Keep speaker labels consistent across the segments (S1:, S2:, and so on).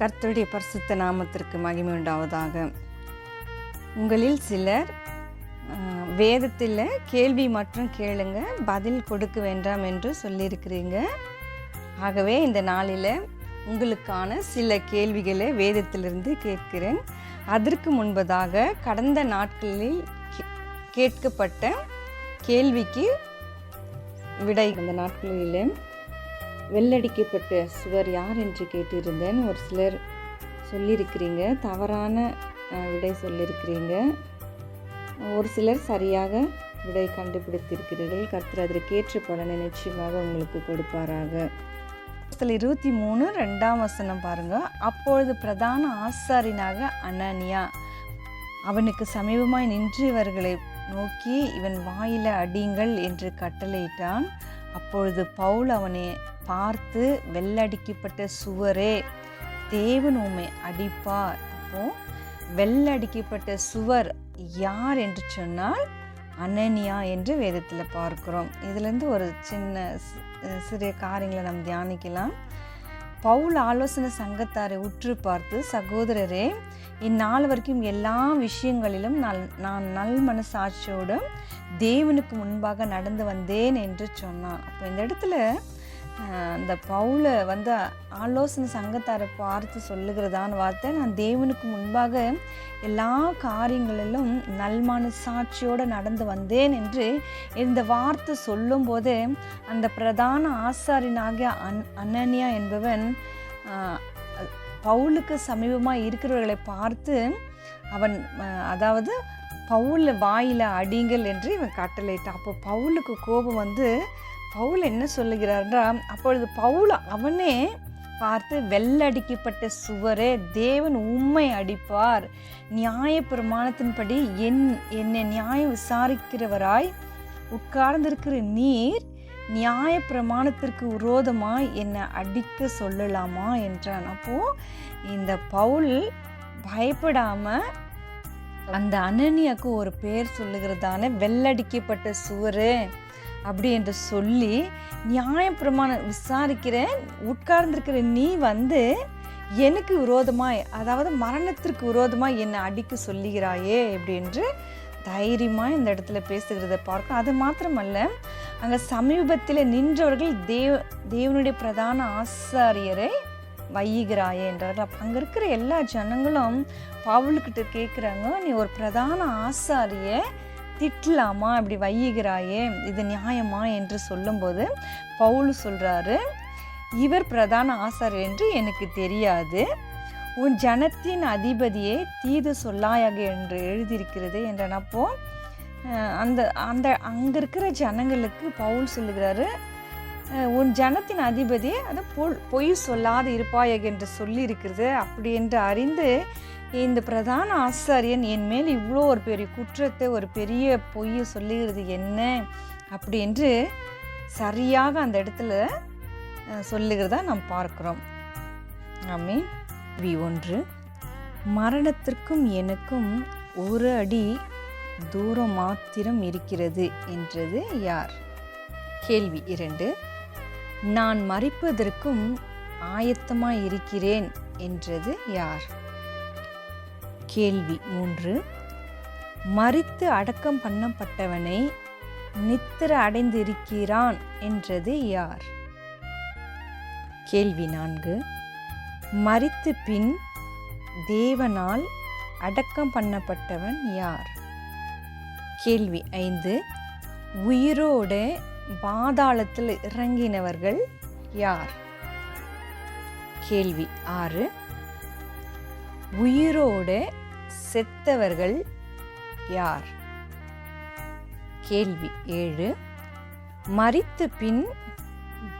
S1: கர்த்தருடைய பரிசுத்த நாமத்திற்கு மகிமை உண்டாவதாக. உங்களில் சிலர் வேதத்தில் கேள்வி மற்றும் கேளுங்க பதில் கொடுக்க வேண்டாம் என்று சொல்லியிருக்கிறீங்க. ஆகவே இந்த நாளில் உங்களுக்கான சில கேள்விகளை வேதத்திலிருந்து கேட்கிறேன். அதற்கு முன்பதாக கடந்த நாட்களில் கே- கேட்கப்பட்ட கேள்விக்கு விடை. இந்த நாட்களில் வெள்ளடிக்கப்பட்ட சுவர் யார் என்று கேட்டிருந்தேன். ஒரு சிலர் சொல்லியிருக்கிறீங்க தவறான விடை சொல்லியிருக்கிறீங்க. ஒரு சிலர் சரியாக விடை கண்டுபிடித்திருக்கிறீர்கள். கர்த்தர் அதற்கேற்ற பலனை நிச்சயமாக உங்களுக்கு கொடுப்பாராக. சில இருபத்தி மூணு ரெண்டாம் வசனம் பாருங்கள் அப்பொழுது பிரதான ஆசாரினாக அனனியா அவனுக்கு சமீபமாய் நின்று இவர்களை நோக்கி இவன் வாயில அடியுங்கள் என்று கட்டளையிட்டான். அப்பொழுது பவுல் அவனை பார்த்து வெள்ளடிக்கப்பட்ட சுவரே தேவன் உண்மை அடிப்பார். அப்போ வெள்ளடிக்கப்பட்ட சுவர் யார் என்று சொன்னால் அனனியா என்று வேதத்தில் பார்க்கிறோம். இதுலேருந்து ஒரு சின்ன சிறிய காரியங்களை நாம் தியானிக்கலாம். பவுல் ஆலோசனை சங்கத்தாரை உற்று பார்த்து சகோதரரே இந்நாள் வரைக்கும் எல்லா விஷயங்களிலும் நான் நான் நல் மனசாட்சியோடு தேவனுக்கு முன்பாக நடந்து வந்தேன் என்று சொன்னான். அப்போ இந்த இடத்துல அந்த பவுலை வந்து ஆலோசனை சங்கத்தாரை பார்த்து சொல்லுகிறதான வார்த்தை நான் தேவனுக்கு முன்பாக எல்லா காரியங்களிலும் நல்மான சாட்சியோடு நடந்து வந்தேன் என்று இந்த வார்த்தை சொல்லும்போது அந்த பிரதான ஆசாரியனாகிய அன் அனனியா என்பவன் பவுலுக்கு சமீபமாக இருக்கிறவர்களை பார்த்து அவன் அதாவது பவுல வாயில் அடிங்கள் என்று இவன் கட்டளையிட்டான். அப்போ பவுலுக்கு கோபம் வந்து பவுல் என்ன சொல்லுகிறார்னா அப்பொழுது பவுல் அவனே பார்த்து வெள்ளடிக்கப்பட்ட சுவரே தேவன் உண்மை அடிப்பார். நியாய பிரமாணத்தின்படி என் என்னை நியாயம் விசாரிக்கிறவராய் உட்கார்ந்திருக்கிற நீர் நியாய பிரமாணத்திற்கு விரோதமாக என்னை அடிக்க சொல்லலாமா? என்றான். அப்போது இந்த பவுல் பயப்படாமல் அந்த அனனியாக்கு ஒரு பேர் சொல்லுகிறதான வெள்ளடிக்கப்பட்ட சுவர் அப்படி என்று சொல்லி நியாயப்பிரமாணம் விசாரிக்கிற உட்கார்ந்திருக்கிற நீ வந்து எனக்கு விரோதமாய் அதாவது மரணத்திற்கு விரோதமாய் என்னை அடிக்க சொல்லுகிறாயே அப்படி என்று தைரியமாக இந்த இடத்துல பேசுகிறத பார்க்க அது மாத்திரமல்ல அங்கே சமீபத்தில் நின்றவர்கள் தேவ தேவனுடைய பிரதான ஆசாரியரை வையுகிறாயே என்றார்கள். அப்போ அங்கே இருக்கிற எல்லா ஜனங்களும் பவுலுக்கிட்ட கேட்குறாங்க நீ ஒரு பிரதான ஆசாரியை திட்டலாமா? இப்படி வையுகிறாயே இது நியாயமா? என்று சொல்லும்போது பவுல் சொல்கிறாரு இவர் பிரதான ஆசார் என்று எனக்கு தெரியாது. உன் ஜனத்தின் அதிபதியே தீது சொல்லாயாக என்று எழுதியிருக்கிறது. என்றனப்போ அந்த அந்த அங்கே இருக்கிற ஜனங்களுக்கு பவுல் சொல்லுகிறாரு உன் ஜனத்தின் அதிபதி அது பொல் பொய் சொல்லாது இருப்பாயாக என்று சொல்லி இருக்கிறது அப்படி என்று அறிந்து இந்த பிரதான ஆசாரியன் என் மேல் இவ்வளோ ஒரு பெரிய குற்றத்தை ஒரு பெரிய பொய்யை சொல்லுகிறது என்ன? அப்படி என்று சரியாக அந்த இடத்துல சொல்லுகிறதா நாம் பார்க்குறோம். ஆமே வி ஒன்று. மரணத்திற்கும் எனக்கும் ஒரு அடி தூரம் மாத்திரம் இருக்கிறது என்றது யார்? கேள்வி இரண்டு. நான் மறிப்பதற்கும் ஆயத்தமாய் இருக்கிறேன் என்றது யார்? கேள்வி மூன்று. மறித்து அடக்கம் பண்ணப்பட்டவனை நித்திர அடைந்திருக்கிறான் என்றது யார்? கேள்வி நான்கு. மறித்து பின் தேவனால் அடக்கம் பண்ணப்பட்டவன் யார்? கேள்வி ஐந்து. உயிரோடு பாதாளத்தில் இறங்கினவர்கள் யார்? கேள்வி ஆறு. உயிரோடு செத்தவர்கள் யார்? கேள்வி ஏழு. மறித்து பின்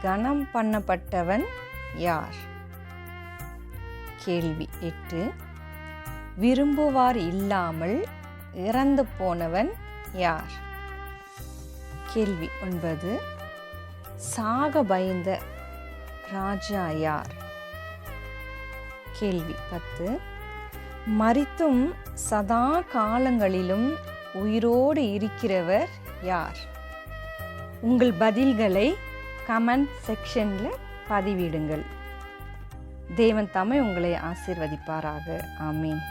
S1: கனம் பண்ணப்பட்டவன் யார்? கேள்வி எட்டு. விரும்புவார் இல்லாமல் இறந்து போனவன் யார்? கேள்வி ஒன்பது. சாக பயந்த ராஜா யார்? கேள்வி பத்து. மறித்தும் சதா காலங்களிலும் உயிரோடு இருக்கிறவர் யார்? உங்கள் பதில்களை கமெண்ட் செக்ஷனில் பதிவிடுங்கள். தேவன் தமிழ் உங்களை ஆசீர்வதிப்பாராக. ஆமீன்.